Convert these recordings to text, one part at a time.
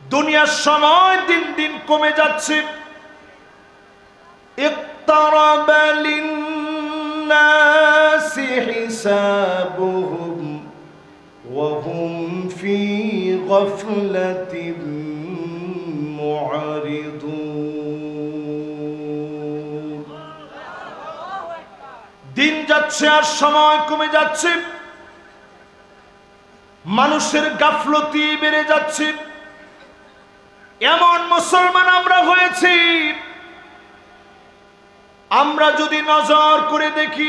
দুনিয়ার সময় দিন দিন কমে যাচ্ছে اقترب للناس حسابهم وهم في غفلة معرضون দিন যাচ্ছে আর সময় কমে যাচ্ছে মানুষের গাফলতি বেড়ে যাচ্ছে এমন মুসলমান আমরা হয়েছি। আমরা যদি নজর করে দেখি,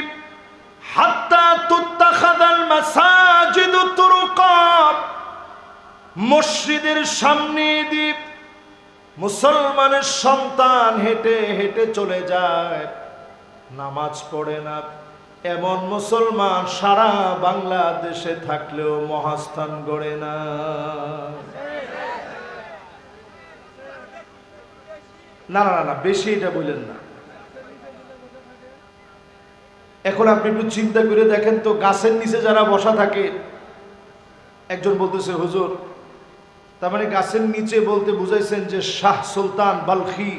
হাত্তা তুত্তাখাদাল মাসাজিদ তুরুকাত মসজিদের সামনে দিয়ে মুসলমানের সন্তান হেঁটে হেঁটে চলে যায়, নামাজ পড়ে না। এমন মুসলমান সারা বাংলাদেশে থাকলেও মহাস্থান গড়ে না। না না না, বেশি এটা বললেন না। এখন আপনি একটু চিন্তা করে দেখেন তো গাছের নিচে যারা বসা থাকে একজন বলতেছে হুজুর তার মানে গাছের নিচে বলতে বুঝাইছেন যে শাহ সুলতান বালখি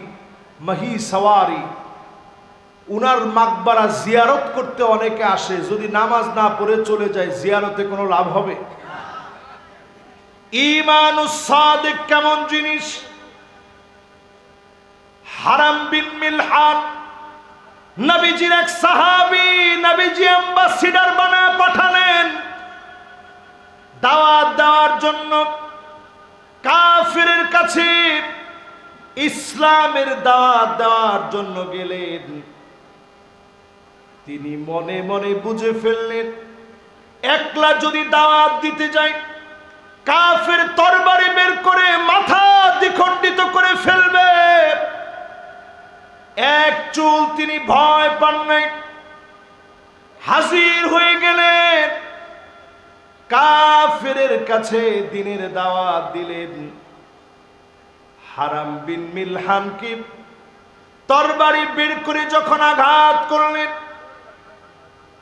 মাহি সাওয়ারি উনার মাকবারা জিয়ারত করতে অনেকে আসে যদি নামাজ না পড়ে চলে যায় জিয়ারতে কোনো লাভ হবে? ইমানুস সাদিক কেমন জিনিস? হারাম বিন মিলহান নবীজির এক সাহাবি নবীজি অ্যাম্বাসিডার বানায় পাঠালেন। দাওয়াত দেওয়ার জন্য কাফিরের কাছে ইসলামের দাওয়াত দেওয়ার জন্য গেলেন। তিনি মনে মনে বুঝে ফেললেন, একলা যদি দাওয়াত দিতে যায়, কাফের তরবারি বের করে মাথা দ্বিখণ্ডিত করে ফেলবে। এক চুল তিনি ভয় পান নাই। হাজির হয়ে গেলেন। কাফেরের কাছে দিনের দাওয়াত দিলেন। হারাম বিন মিলহানকে তরবারি বের করে যখন আঘাত করলেন,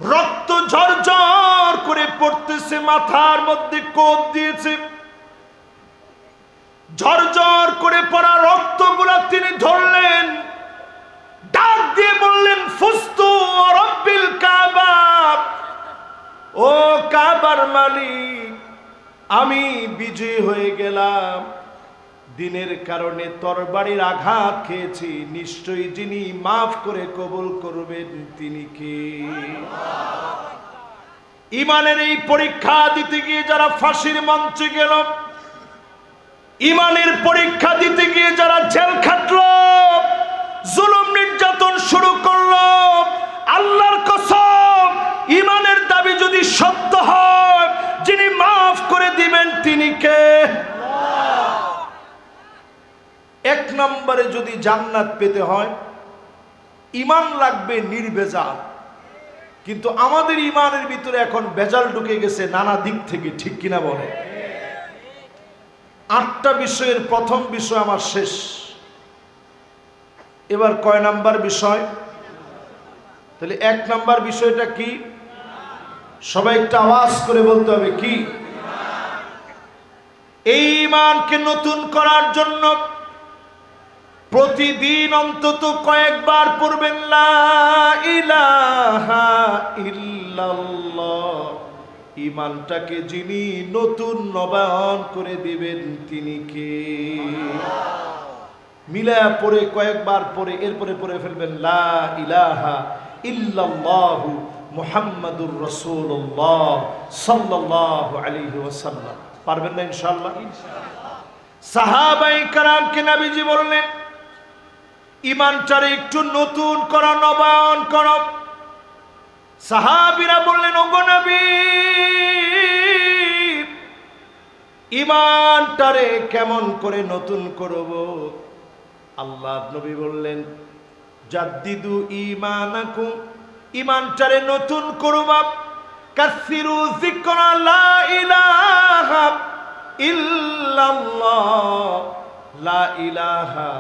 রক্ত ঝরঝর করে পড়তেছে, মাথার মধ্যে কোপ দিয়েছে। ঝরঝর করে পড়া রক্তগুলা তিনি ধরলেন। ডাক দিয়ে বললেন, ফুস্তু রব্বিল কাবা। ও কাবার মালিক, আমি বিজয় হয়ে গেলাম। দিনের কারণে তরবারির আঘাত খেয়েছি। নিশ্চয়ই যিনি মাফ করে কবুল করবেন, তিনি কে? ইমানের এই পরীক্ষা দিতে গিয়ে যারা ফাঁসির মঞ্চে গেল, ইমানের পরীক্ষা দিতে গিয়ে যারা জেল খাটলো জুলুম নির্যাতন শুরু করল। আল্লাহর কসম ইমানের দাবি যদি সত্য হয়, যিনি মাফ করে দিবেন তিনি কে? এক নম্বরে যদি জান্নাত পেতে হয় ইমান লাগবে নির্বেজাল। কিন্তু আমাদের ইমানের ভিতরে এখন বেজাল ঢুকে গেছে নানা দিক থেকে, ঠিক কিনা বলে আটটা বিষয়ের প্রথম বিষয় আমার শেষ। এবার কয় নাম্বার বিষয়? তাহলে এক নাম্বার বিষয়টা কি? সবাই একটা আওয়াজ করে বলতে হবে, কি? এই ইমানকে নতুন করার জন্য প্রতিদিন অন্তত কয়েকবার পড়বেন ইমানটাকে যিনি নতুন নবায়ন করে দিবেন, তিনি কে? মিলায়া পরে কয়েকবার পরে এরপরে পরে ফেলবেন, লা ইলাহা ইল্লাল্লাহু মুহাম্মাদুর রাসূলুল্লাহ সাল্লাল্লাহু আলাইহি ওয়াসাল্লাম। পারবেন না, ইনশাআল্লাহ? সাহাবাই কারামকে নবীজি বললেন ইমানটারে একটু নতুন করো, নবায়ন করো। সাহাবিরা বললেন, ওগো নবী ইমানটারে কেমন করে নতুন করব? আল্লাহ নবী বললেন, জাদ্দিদু ইমানাকুম ইমানটারে নতুন করবা কাসিরু যিকরা লা ইলাহা ইল্লাল্লাহ। লা ইলাহা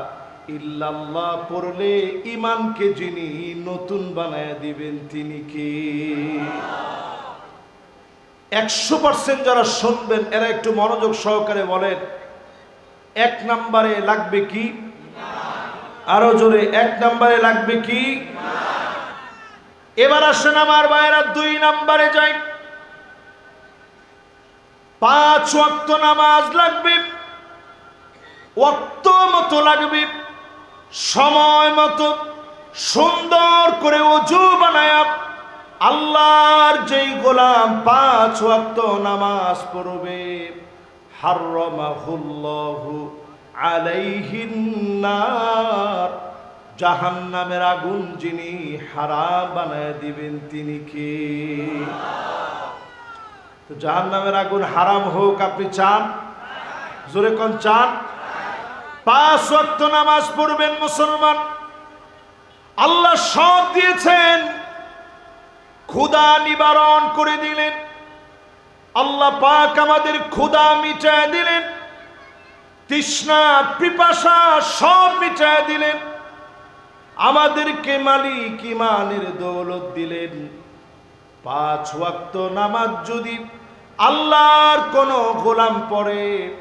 ইল্লাল্লাহ পড়লে ইমানকে যিনি নতুন বানায় দিবেন, তিনি কি? একশো পার্সেন্ট যারা শুনবেন, এরা একটু মনোযোগ সহকারে বলেন, এক নাম্বারে লাগবে কি? আরও জোরে, এক নাম্বারে লাগবে কি? এবার আসেন আমার ভাইয়েরা, দুই নাম্বারে যাই। পাঁচ ওয়াক্ত নামাজ লাগবে, ওয়াক্ত মতো লাগবে, সময় মতো সুন্দর করে অজু বানায়া আল্লাহর যেই গোলাম পাঁচ ওয়াক্ত নামাজ পড়বে হারমাহুল্লাহু আলাইহিন নার জাহান্নামের আগুন যিনি হারাম বানায় দিবেন, তিনি কে? তো জাহান্নামের আগুন হারাম হোক, আপনি চান? জোরে কোন চান? পাঁচ ওয়াক্ত নামাজ পড়বেন মুসলমান। আল্লাহ সব দিয়েছেন ক্ষুদা নিবারণ করে দিলেন। আল্লাহ পাক আমাদের ক্ষুদা মিটায় দিলেন। তৃষ্ণা, পিপাসা সব মিটায় দিলেন। আমাদেরকে মালিক ইমানের দৌলত দিলেন। পাঁচ ওয়াক্ত নামাজ যদি আল্লাহর কোন গোলাম পরে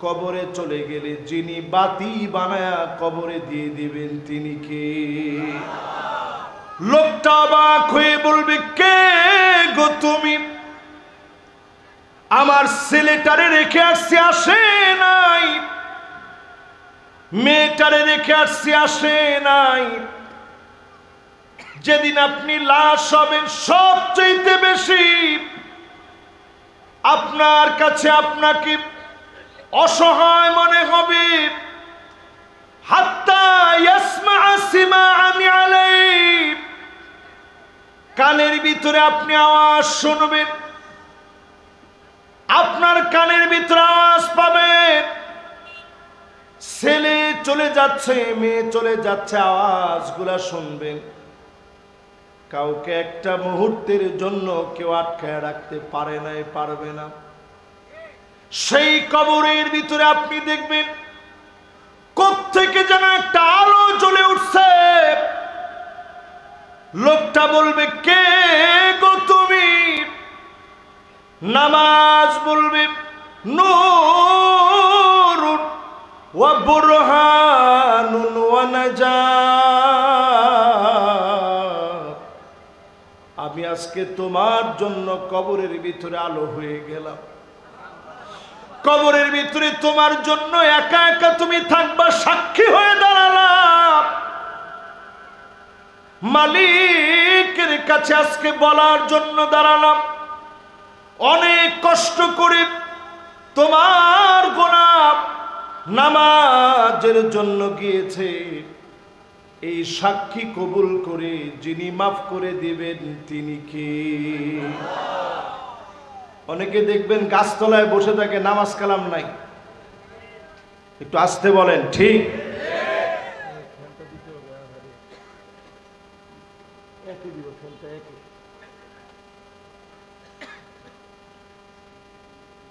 কবরে চলে গেলে যিনি বাতি বানায়া কবরে দিয়ে দিবেন তিনি কে? লোকটা অবাক হয়ে বলবে, কে গো তুমি? আমার ছেলেটারে রেখে আসছে আসে নাই। মেয়েটারে রেখে আসছে আসে নাই। যেদিন আপনি লাশ হবেন সবচেয়ে বেশি আপনার কাছে আপনাকে অসহায় মনে হবে। কানের ভিতরে আপনি আওয়াজ শুনবেন। আপনার কানের ভিতরে আওয়াজ পাবেন ছেলে চলে যাচ্ছে, মেয়ে চলে যাচ্ছে, আওয়াজগুলা শুনবেন। কাউকে একটা মুহূর্তের জন্য কেউ আটকায় রাখতে পারে নাই পারবে না। সেই কবরের ভিতরে আপনি দেখবেন থেকে যেন একটা আলো জ্বলে উঠছে। লোকটা বলবে, কে নামাজ বলবে আমি আজকে তোমার জন্য কবরের ভিতরে আলো হয়ে গেলাম। কবরের ভিতরে তোমার জন্য একা একা তুমি থাকবা, সাক্ষী হয়ে দাঁড়ালাম মালিকের কাছে আজকে বলার জন্য দাঁড়ালাম। অনেক কষ্ট করে তোমার গোলাপ নামাজের জন্য গিয়েছে। এই সাক্ষী কবুল করে যিনি মাফ করে দিবেন, তিনি কে? অনেকে দেখবেন গাছতলায় বসে থাকে, নামাজ কালাম নাই। একটু আসতে বলেন, ঠিক?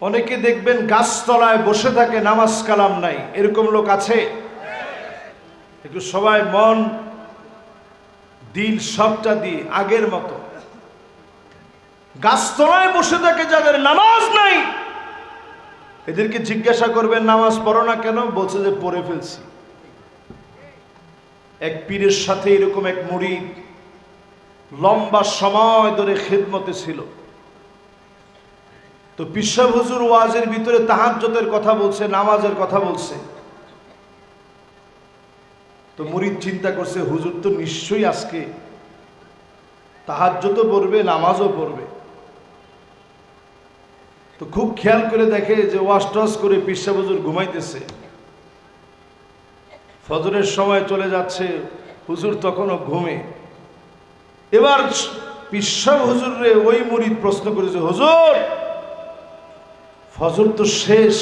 অনেকে দেখবেন গাছতলায় বসে থাকে, নামাজ কালাম নাই। এরকম লোক আছে? একটু সবাই মন, দিল সবটা দিয়ে, আগের মতো। গাছতলায় বসে থাকে যাদের নামাজ নাই, এদেরকে জিজ্ঞাসা করবেন, নামাজ পড়ো না কেন? বলছে যে, পড়ে ফেলছি। এক পীরের সাথে এরকম এক মুড়ি লম্বা সময় ধরে খেদমতে ছিল। তো পিসা হুজুর ওয়াজের ভিতরে তাহাজ্জতের কথা বলছে, নামাজের কথা বলছে। তো মুরিদ চিন্তা করছে, হুজুর তো নিশ্চয়ই আজকে তাহাজ্জতও পড়বে, নামাজও পড়বে। তো খুব খেয়াল করে দেখে যে ওয়াশ টস করে পিসা হুজুর ঘুমাইতেছে। ফজরের সময় চলে যাচ্ছে, হুজুর তখনও ঘুমে। এবার পিসা হুজুর ওই মুরিদ প্রশ্ন করেছে, হুজুর ফজর তো শেষ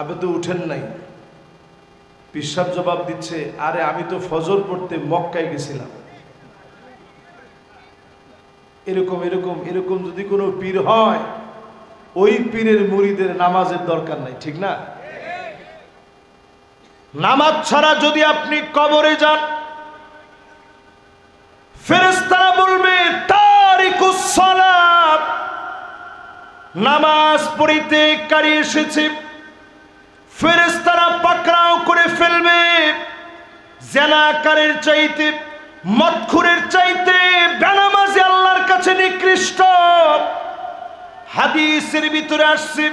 আপনি তো উঠেন নাই। পিসাব জবাব দিচ্ছে, আরে আমি তো ফজর পড়তে মক্কায় গেছিলাম। এরকম এরকম এরকম যদি কোনো পীর হয়, ওই পীরের মুড়িদের নামাজের দরকার নাই, ঠিক না? নামাজ ছাড়া যদি আপনি কবরে যান ফেরেস্তারা বলবে নামাজ পড়িতে কারি এসেছে। ফেরেস্তারা পাকড়াও করে ফেলবে। জেনাকারের চাইতে মৎখুরের চাইতে বেনামাজি আল্লাহর কাছে নিকৃষ্ট। হাদিসের ভিতরে আসছে,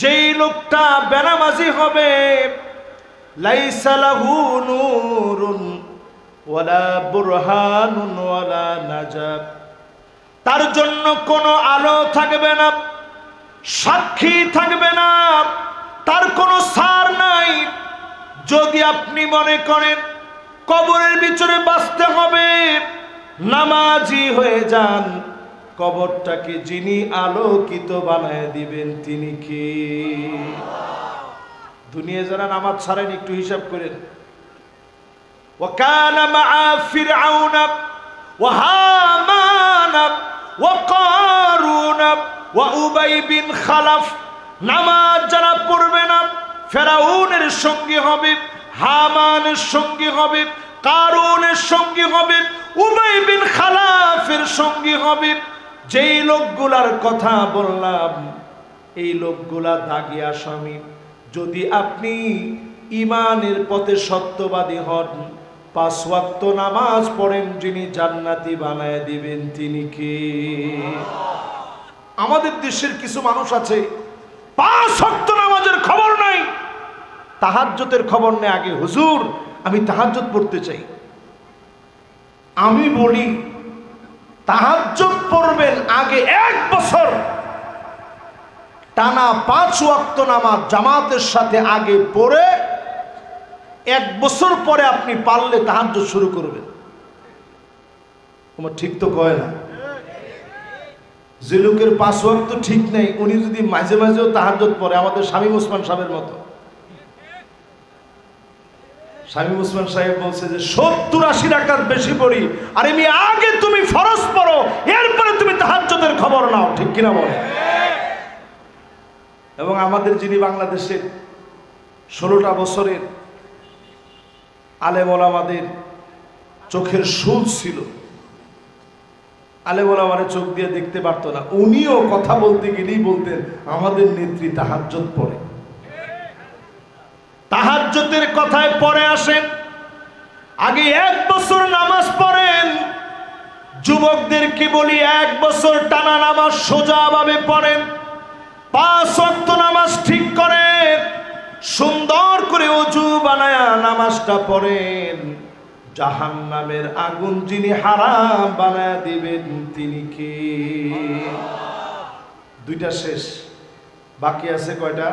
যেই লোকটা বেনামাজি হবে, লাইসা লাহু নূরুন ওয়ালা বুরহানুন ওয়ালা নাজাব। তার জন্য কোনো আলো থাকবে না, সাক্ষী থাকবে না, তার কোনো সার নাই। যদি আপনি মনে করেন কবরের ভিতরে বাঁচতে হবে, নামাজি হয়ে যান, কবরটাকে যিনি আলোকিত বানায় দিবেন তিনি কি? দুনিয়া যারা নামাজ ছাড়েন, একটু হিসাব করেন। ওকানা মা ফিরাউনা وهامان وقارون وأبي بن خلف নামাজ যারা পড়বে না ফেরাউনের সঙ্গী হবে হামানের সঙ্গী হবে কারুনের সঙ্গী হবে উবাই বিন খালাফের সঙ্গী হবে যেই লোকগুলার কথা বললাম এই লোকগুলা দাগি আসামি যদি আপনি ইমানের পথে সত্যবাদী হন পাঁচ ওয়াক্ত নামাজ পড়েন, যিনি জান্নাতি বানায় দিবেন তিনি কে? আমাদের দেশের কিছু মানুষ আছে, পাঁচ ওয়াক্ত নামাজের খবর নাই। তাহাজ্জতের খবর নেই। আগে, হুজুর, আমি তাহাজ্জত পড়তে চাই। আমি বলি তাহাজ্জত পড়বেন আগে এক বছর। টানা পাঁচ ওয়াক্ত নামাজ জামাতের সাথে আগে পড়ে এক বছর পরে আপনি পারলে তাহাজ্জত শুরু করবেন। তোমার ঠিক তো কয় না? যে লোকের পাঁচ ওয়াক্ত ঠিক নেই, উনি যদি মাঝে মাঝেও তাহাজ্জত পড়ে, আমাদের স্বামী ওসমান সাহেবের মতো। স্বামী ওসমান সাহেব বলছে যে, সত্তর আশি রাকাত বেশি পড়ি, আর আমি আগে তুমি ফরজ পড়ো, এরপরে তুমি তাহাজ্জতের খবর নাও, ঠিক কিনা বলে? এবং আমাদের যিনি বাংলাদেশের ষোলোটা বছরের আলেম ওলামাদের চোখের সুল ছিল। আলেম ওলামারে চোখ দিয়ে দেখতে পারতো না। উনিও কথা বলতে গেলেই বলতেন, আমাদের নেত্রী তাহাজ্জত পড়ে। তাহাজ্জতের কথায় পরে আসেন। আগে এক বছর নামাজ পড়েন। যুবকদেরকে বলি, এক বছর টানা নামাজ সোজাভাবে পড়েন। পাঁচ ওয়াক্ত নামাজ ঠিক সুন্দর করে অজু বানায়া নামাজটা পড়েন। জাহান নামের আগুন যিনি হারাম বানায় দিবেন, তিনি কে? দুইটা শেষ। বাকি আছে কয়টা?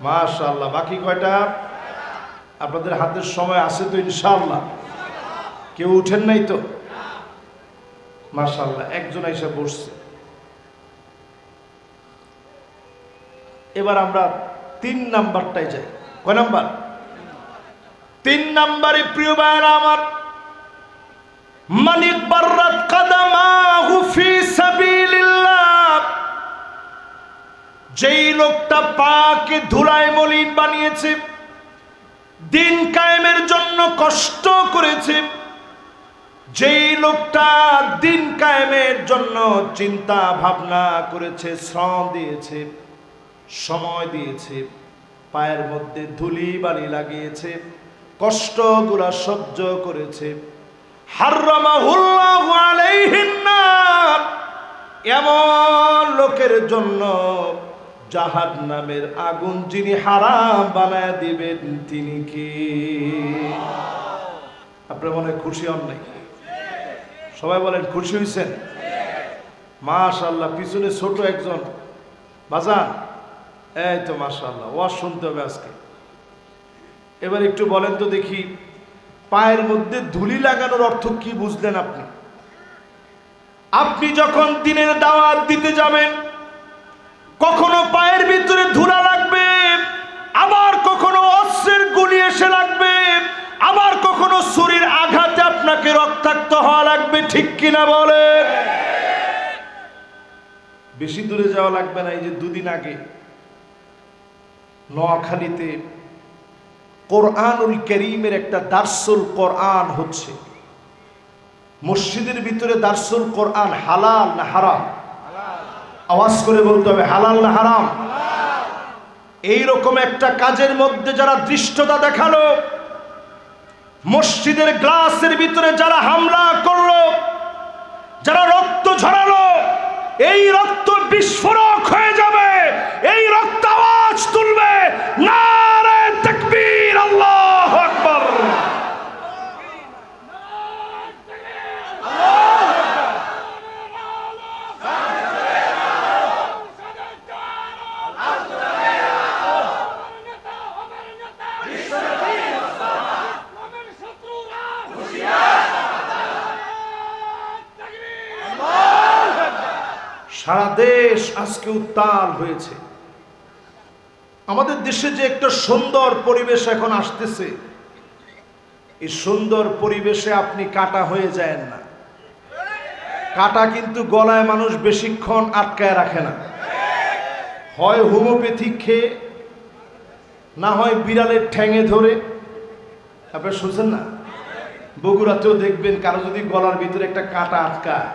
মাশাল্লাহ বাকি কয়টা? আপনাদের হাতের সময় আছে তো ইনশাআল্লাহ। কেউ উঠেন নাই তো? মাশাল্লাহ একজন এসে বসছে। এবার আমরা তিন নাম্বারটাই যাই। কয় নাম্বার? তিন নাম্বারে প্রিয় ভাইরা আমার মানিক বাররাত কাদামাহু ফি সাবিলিল্লাহ। যেই লোকটা পাকে ধুলায় মলিন বানিয়েছে, দিন কায়েমের জন্য কষ্ট করেছে, যেই লোকটা দিন কায়েমের জন্য চিন্তা ভাবনা করেছে, শ্রম দিয়েছে সময় দিয়েছে, পায়ের মধ্যে ধুলি বালি লাগিয়েছে কষ্ট কষ্টগুলা সহ্য করেছে। এমন লোকের জন্য জাহাদ নামের আগুন যিনি হারাম বানায় দিবেন, তিনি কি? আপনার মনে খুশি হন নাই? সবাই বলেন, খুশি হয়েছেন মাশাল্লাহ পিছনে ছোট একজন। বাজান এই তো মাশাল্লাহ ওয়াজ শুনতে হবে আজকে। এবার একটু বলেন তো দেখি, পায়ের মধ্যে ধুলি লাগানোর অর্থ কি বুঝলেন আপনি? আপনি যখন দিনের দাওয়াত দিতে যাবেন, কখনো পায়ের ভিতরে ধুলা লাগবে, আবার কখনো অস্ত্রের গুলি এসে লাগবে, আবার কখনো শরীর আঘাতে আপনাকে রক্তাক্ত হওয়া লাগবে, ঠিক কিনা বলে বেশি দূরে যাওয়া লাগবে না, এই যে দুদিন আগে। নোয়াখালীতে কোরআনুল করিমের একটা দার্সুল কোরআন হচ্ছে। মসজিদের ভিতরে দার্সুল কোরআন হালাল না হারাম? আওয়াজ করে বলতে হবে, হালাল না হারাম? এই রকম একটা কাজের মধ্যে যারা দৃষ্টতা দেখাল, মসজিদের গ্লাসের ভিতরে যারা হামলা করল, যারা রক্ত ঝরালো এই রক্ত বিস্ফোরক হয়ে যাবে। এই রক্ত আওয়াজ তুলবে। নারে তাকবীর আল্লাহু আকবার। দেশ আজকে উত্তাল হয়েছে। আমাদের দেশে যে একটা সুন্দর পরিবেশ এখন আসতেছে, এই সুন্দর পরিবেশে আপনি কাটা হয়ে যায় না। কাটা কিন্তু গলায় মানুষ বেশিক্ষণ আটকায় রাখে না। হয় হোমিওপ্যাথিক খেয়ে, না হয় বিড়ালের ঠ্যাঙে ধরে। আপনার শুনছেন না? বগুড়াতেও দেখবেন কারও যদি গলার ভিতরে একটা কাটা আটকায়।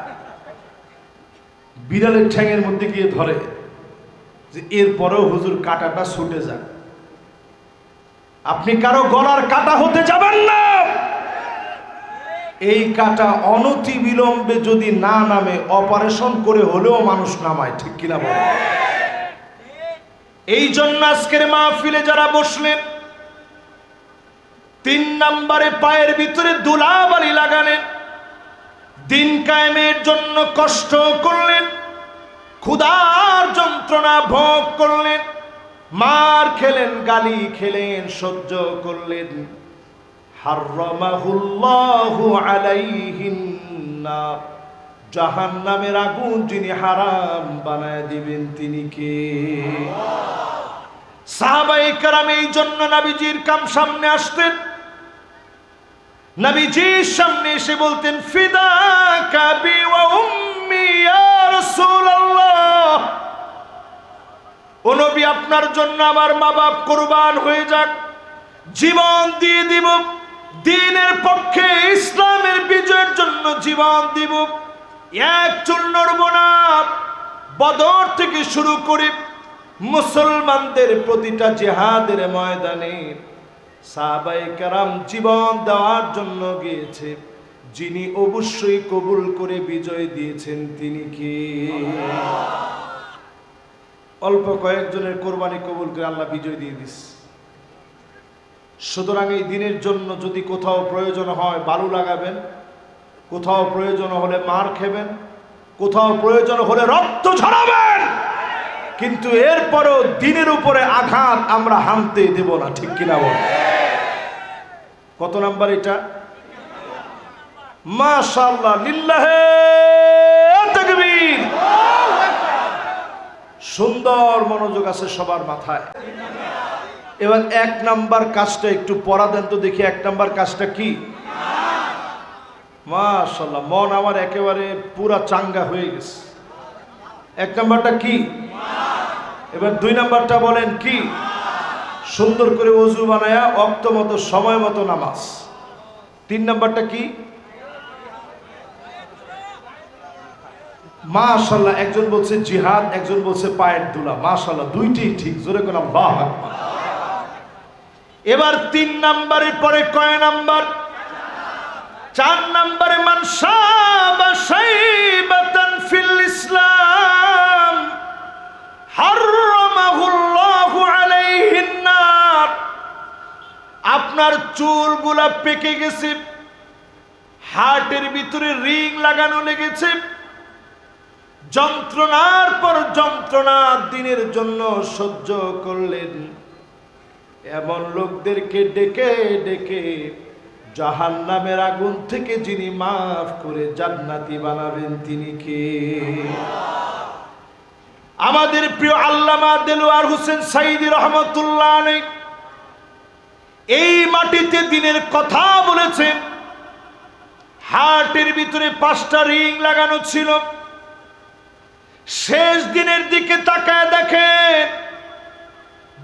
বিড়ালের ঠ্যাঙের মধ্যে গিয়ে ধরে যে এরপরেও হুজুর কাটাটা ছুটে যাক। আপনি কারও গলার কাটা হতে যাবেন না। এই কাটা অনতি বিলম্বে যদি না নামে, অপারেশন করে হলেও মানুষ নামায়, ঠিক কিনা বলে এই জন্য আজকের মাহফিলে যারা বসলেন, তিন নম্বরে পায়ের ভিতরে দুলাবালি লাগালেন দিন কায়েমের জন্য কষ্ট করলেন, ক্ষুধার যন্ত্রণা ভোগ করলেন, মার খেলেন, গালি খেলেন, সহ্য করলেন। নার। জাহান্নামের আগুন যিনি হারাম বানায় দিবেন, তিনি কে? সাহাবাই কারাম এই জন্য নাবিজির কাম সামনে আসতেন। নবীজির সামনে এসে বলতেন, ফিদা কাবি ও নবী, আপনার জন্য আমার মা বাপ কুরবান হয়ে যাক। জীবন দিয়ে দিব, দিনের পক্ষে ইসলামের বিজয়ের জন্য জীবন দিব। এক চুল নড়ব বদর থেকে শুরু করে মুসলমানদের প্রতিটা জেহাদের ময়দানে সাহাবাই কারাম জীবন দেওয়ার জন্য গিয়েছে। যিনি অবশ্যই কবুল করে বিজয় দিয়েছেন, তিনি কি? অল্প কয়েকজনের কোরবানি কবুল করে আল্লাহ বিজয় দিয়ে দিস। সুতরাং এই দিনের জন্য যদি কোথাও প্রয়োজন হয়, বালু লাগাবেন, কোথাও প্রয়োজন হলে মার খেবেন, কোথাও প্রয়োজন হলে রক্ত ঝরাবেন। কিন্তু এরপরও দিনের উপরে আঘাত আমরা হানতে দেব না, ঠিক কিনা বল? কত নাম্বার এটা? মাশাআল্লাহ, লিল্লাহে তাকবীর। সুন্দর মনোযোগ আছে সবার মাথায়। এবার এক নাম্বার কাজটা একটু পড়া দেন তো দেখি, এক নাম্বার কাজটা কি? মাশাল্লাহ মন আমার একেবারে পুরা চাঙ্গা হয়ে গেছে। এক নাম্বারটা কি? এবার দুই নাম্বারটা বলেন কি? সুন্দর করে অজু বানায়া অক্ত মতো, সময় মতো নামাজ। তিন নাম্বারটা কি? মাশাল্লাহ একজন বলছে জিহাদ, একজন বলছে পায়ের দুলা মাশাল্লাহ দুইটি ঠিক। জোরে করলাম বাহ এবার তিন নাম্বারের পরে কয় নাম্বার? চার নাম্বারে মানসাবা শাইবাতান ফিল ইসলাম হাররামাহুল্লাহু আপনার চুলগুলা পেকে গেছে, হার্টের ভিতরে রিং লাগানো লেগেছে, যন্ত্রণার পর যন্ত্রণা দিনের জন্য সহ্য করলেন। এমন লোকদেরকে ডেকে ডেকে জাহান নামের আগুন থেকে যিনি মাফ করে জান্নাতি বানাবেন তিনি কে? আমাদের প্রিয় আল্লামা দেলোয়ার হোসেন সাইদি রহমতুল্লাহ আলাইহ এই মাটিতে দিনের কথা বলেছেন। হার্টের ভিতরে পাঁচটা রিং লাগানো ছিল। শেষ দিনের দিকে তাকায় দেখেন,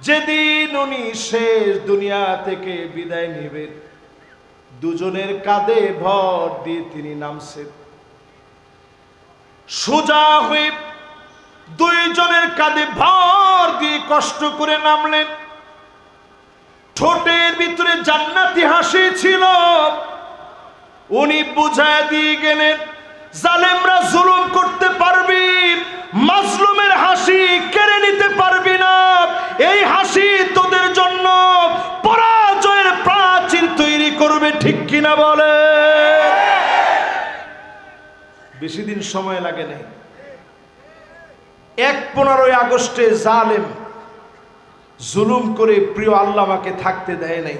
যেদিন উনি শেষ দুনিয়া থেকে বিদায় নেবেন, দুজনের কাঁধে ভর দিয়ে তিনি নামছেন। সোজা হয়ে দুইজনের কাঁধে ভর দিয়ে কষ্ট করে নামলেন। ঠোঁটের ভিতরে জান্নাতি হাসি ছিল। উনি বুঝায় দিয়ে গেলেন, জালেমরা জুলুম করতে পারবি, মাজলুমের হাসি কেড়ে নিতে পারবি না। এই হাসি তোদের জন্য পরাজয়ের প্রাচীন তৈরি করবে, ঠিক কিনা বলে? বেশি দিন সময় লাগে নাই। এক পনেরোই আগস্টে জালেম জুলুম করে প্রিয় আল্লামাকে থাকতে দেয় নাই।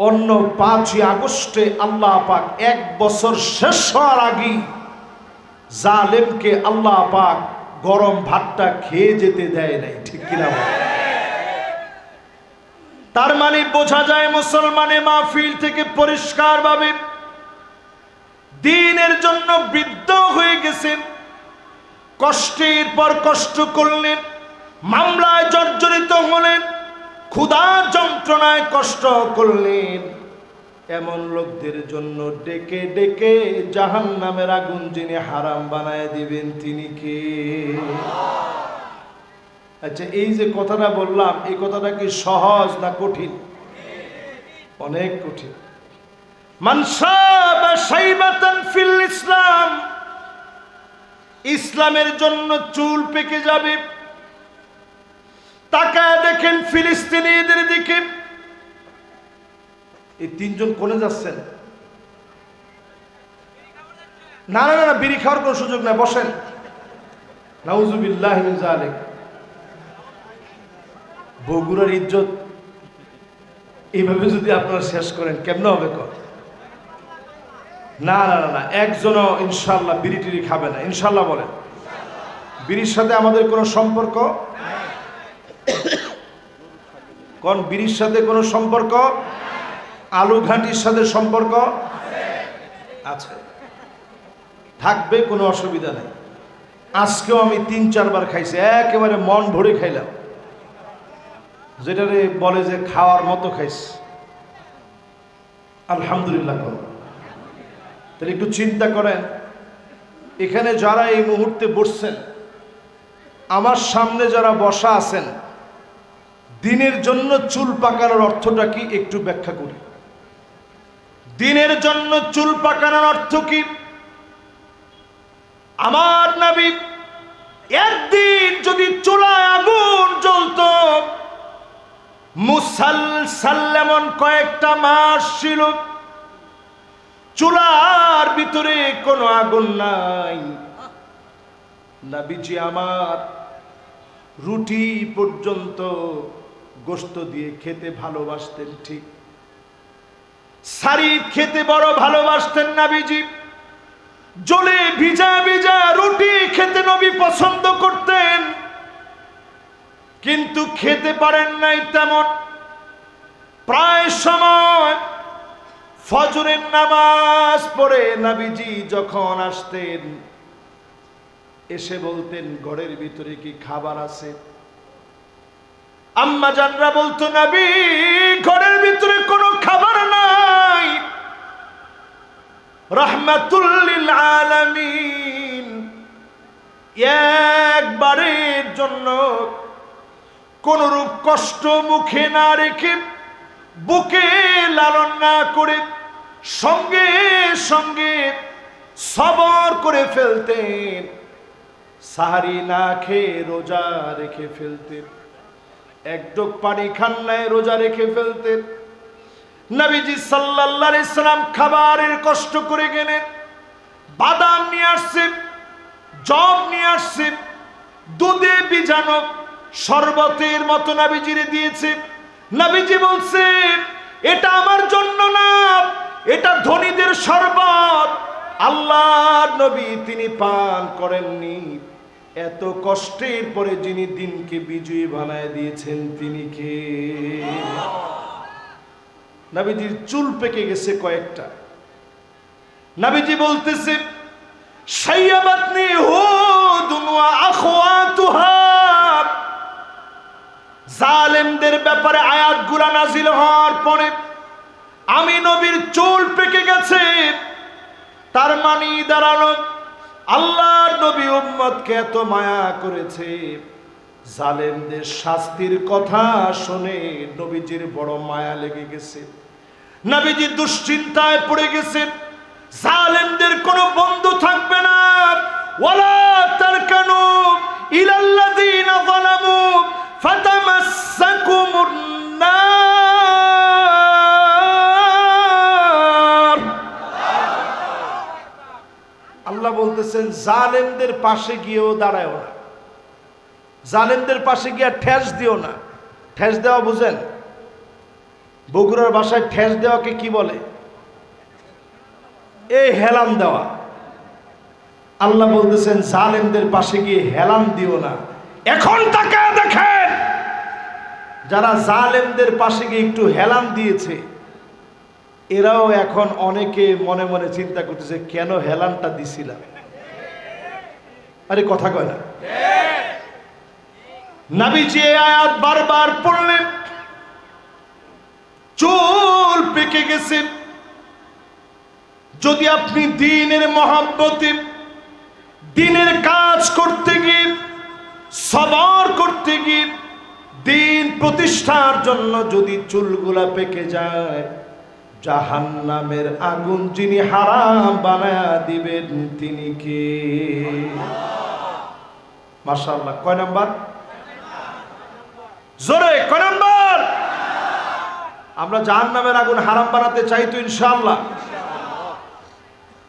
অন্য পাঁচই আগস্টে আল্লাহ পাক এক বছর শেষ হওয়ার আগেই জালেমকে আল্লাহ পাক গরম ভাতটা খেয়ে যেতে দেয় নাই, ঠিক কিনা তার মানে বোঝা যায় মুসলমানের মাহফিল থেকে পরিষ্কার ভাবে দিনের জন্য বৃদ্ধ হয়ে গেছেন। কষ্টের পর কষ্ট করলেন, মামলায় জর্জরিত হলেন ক্ষুধা যন্ত্রণায় কষ্ট করলেন। এমন লোকদের জন্য ডেকে ডেকে জাহান নামের আগুন যিনি হারাম বানায় দিবেন, তিনি কে? আচ্ছা এই যে কথাটা বললাম, এই কথাটা কি সহজ না কঠিন? অনেক কঠিন। মানসাবা সাইবাতান ফিল ইসলাম ইসলামের জন্য চুল পেকে যাবে। তাকায় দেখেন ফিলিস্তিনিদের দিকে। এই তিনজন কোনে যাচ্ছেন। না না না, বিড়ি খাওয়ার কোনো সুযোগ না বসেন। নাউজুবিল্লাহ জালিক বগুড়ার ইজ্জত। এইভাবে যদি আপনারা শেষ করেন কেমন হবে কর? না না না না, একজনও ইনশাল্লাহ বিড়ি টিড়ি খাবে না। ইনশাল্লাহ বলেন। বিড়ির সাথে আমাদের কোনো সম্পর্ক? কোন বিড়ির সাথে কোনো সম্পর্ক? আলু ঘাঁটির সাথে সম্পর্ক? আছে। থাকবে, কোনো অসুবিধা নেই। আজকেও আমি তিন, চারবার খাইছি, একেবারে মন ভরে খাইলাম। যেটারে বলে যে খাওয়ার মতো খাইছি। আলহামদুলিল্লাহ তাহলে একটু চিন্তা করেন। এখানে যারা এই মুহূর্তে বসছেন, আমার সামনে যারা বসা আছেন, দিনের জন্য চুল পাকানোর অর্থটা কি একটু ব্যাখ্যা করি। দিনের জন্য চুল পাকানোর অর্থ কি? আমার নবী একদিন যদি চুলায় আগুন জ্বলতো মুসালসাল্লামন কয়েকটা মাস ছিল চুলার ভিতরে কোনো আগুন নাই। নাবিজি আমার, রুটি পর্যন্ত গোস্ত দিয়ে খেতে ভালোবাসতেন ঠিক। সারি খেতে বড় ভালোবাসতেন নাবিজি। জলে ভিজা ভিজা রুটি খেতে নবী পছন্দ করতেন। কিন্তু খেতে পারেন নাই তেমন। প্রায় সময় ফজরের নামাজ পড়ে নাবিজি যখন আসতেন, এসে বলতেন, ঘরের ভিতরে কি খাবার আছে? আম্মা জানরা বলতো, নাবি, ঘরের ভিতরে কোনো খাবার নাই। রহমাতুল্লিল আলামিন, একবারের জন্য কোনরূপ কষ্ট মুখে না রেখে বুকে লালন না করে সঙ্গে সঙ্গে সবর করে ফেলতেন। সাহারি না খেয়ে রোজা রেখে ফেলতেন। এক ডোক পানি নাই, রোজা রেখে ফেলতেন। নবীজি সাল্লাল্লাহু আলাইহি সাল্লাম খাবারের কষ্ট করে গেলেন। বাদাম নিয়ে আসছে জব নিয়ে আসছে দুধে বিজানো শরবতের মতো নাবিজিরে দিয়েছে নাবিজি বলছে এটা আমার জন্য না, এটা ধনীদের শরবত। আল্লাহর নবী তিনি পান করেননি। এত কষ্টের পরে যিনি দিনকে বিজয়ী বানায় দিয়েছেন, তিনি কে? নাবিজির চুল পেকে গেছে কয়েকটা। নাবিজি বলতেছে সাইয়াবাতনি হুদুন ওয়া আখওয়াতুহা জালেমদের ব্যাপারে আয়াতগুলা নাজিল হওয়ার পরে আমি নবীর চুল পেকে গেছে। তার মানি দাঁড়ানো আল্লাহর নবী উম্মতকে এত মায়া করেছে। জালেমদের শাস্তির কথা শুনে নবীজির বড় মায়া লেগে গেছে। নবীজি দুশ্চিন্তায় পড়ে গেছে। জালেমদের কোনো বন্ধু থাকবে না। ওয়ালা তারকানু ইলাল্লাযীনা যালামু ফাতামাসসাকুমুন নার। আল্লাহ বলতেছেন, জালেমদের পাশে গিয়েও দাঁড়ায় না। জালেমদের পাশে গিয়ে ঠেস দিও না। ঠেস দেওয়া বুঝেন? বগুড়ার বাসায় ঠেস দেওয়াকে কি বলে? এই হেলান দেওয়া। আল্লাহ বলতেছেন, জালেমদের পাশে গিয়ে হেলান দিও না। এখন তাকে দেখেন! যারা জালেমদের পাশে গিয়ে একটু হেলান দিয়েছে, এরাও এখন অনেকে মনে মনে চিন্তা করতেছে, কেন হেলানটা দিছিলাম? আরে কথা কয় না। নাবিজি আয়াত বারবার পড়লেন, চুল পেকে গেছে। যদি আপনি দিনের মহাব্বতে দিনের কাজ করতে গিয়ে, সবর করতে গিয়ে দিন প্রতিষ্ঠার জন্য যদি চুলগুলা পেকে যায় জাহান নামের আগুন যিনি হারাম বানায়া দিবেন, তিনি কে? মাশাআল্লাহ, কয় নাম্বার? জোরে, কয় নাম্বার? আমরা জাহান নামের আগুন হারাম বানাতে চাই তো ইনশাআল্লাহ।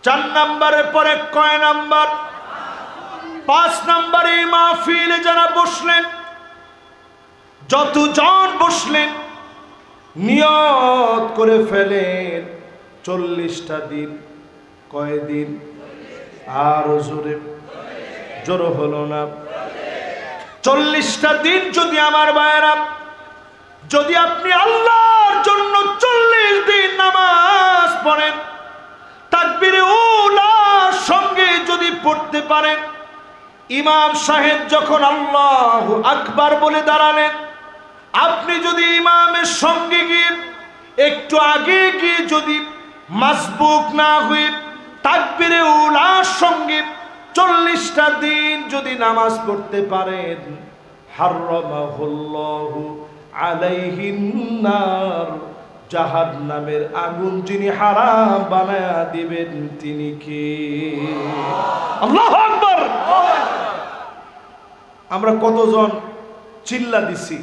চার নাম্বারের পরে কয় নাম্বার? পাঁচ নাম্বারে মাহফিলে যারা বসলেন যতজন বসলেন, নিয়ত করে ফেলেন। চল্লিশটা দিন, কয়দিন? আর জোরে। জোরো হলো না। চল্লিশটা দিন যদি আমার বায়রা যদি আপনি আল্লাহর জন্য চল্লিশ দিন নামাজ পড়েন, তাকবিরে উলার সঙ্গে যদি পড়তে পারেন, ইমাম সাহেব যখন আল্লাহ আকবার বলে দাঁড়ালেন আপনি যদি ইমামের সঙ্গে গিয়ে একটু আগে গিয়ে যদি মাসবুক না হয়ে তাকবিরে উলার সঙ্গে চল্লিশটা দিন যদি নামাজ পড়তে পারেন হার্রমাহুল্লাহু আলাইহিন নার। জাহাদ নামের আগুন যিনি হারাম বানায়া দিবেন, তিনি কে? আমরা কতজন চিল্লা দিছি?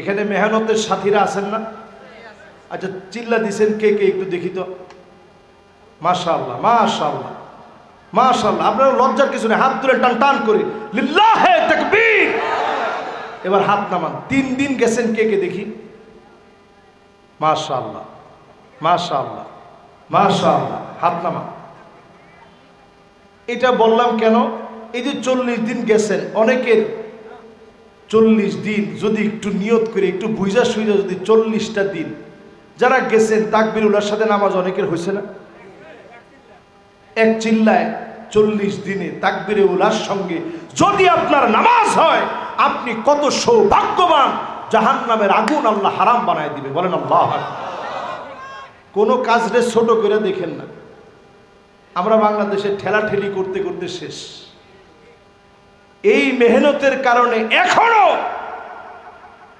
এখানে মেহনতের সাথীরা আছেন না? আচ্ছা চিল্লা দিছেন কে কে একটু দেখি তো। মাশাআল্লাহ মাশাআল্লাহ মাশাআল্লাহ, আপনারা লজ্জার কিছু নেই। হাত তুলে টান টান করে এবার হাত নামান। তিন দিন গেছেন কে কে দেখি? মাশাল্লাহ মাশাল্লাহ মাশাআল্লাহ, হাত নামান। এটা বললাম কেন? এই যে চল্লিশ দিন গেছেন, অনেকের চল্লিশ দিন যদি একটু নিয়ত করে, একটু বুঝা সুইজা যদি চল্লিশটা দিন, যারা গেছেন তাকবির উল্লার সাথে নামাজ অনেকের হয়েছে না? এক চিল্লায় চল্লিশ দিনে তাকবিরে উলার সঙ্গে যদি আপনার নামাজ হয়, আপনি কত সৌভাগ্যবান জাহান নামের আগুন আল্লাহ হারাম বানায় দিবে। বলেন আল্লাহ কোনো কাজরে ছোট করে দেখেন না। আমরা বাংলাদেশে ঠেলাঠেলি করতে করতে শেষ। এই মেহনতের কারণে এখনও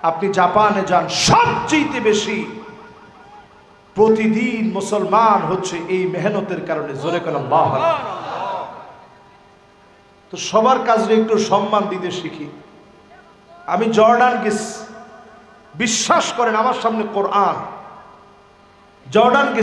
আপনি জাপানে যান সবচেয়ে বেশি। প্রতিদিন মুসলমান হচ্ছে এই মেহনতের কারণে, জোরে কেন তো সবার কাজে একটু সম্মান দিতে শিখি। আমি জর্ডান গেছি। বিশ্বাস করেন, আমার সামনে কোরআন। জর্ডান গেছি।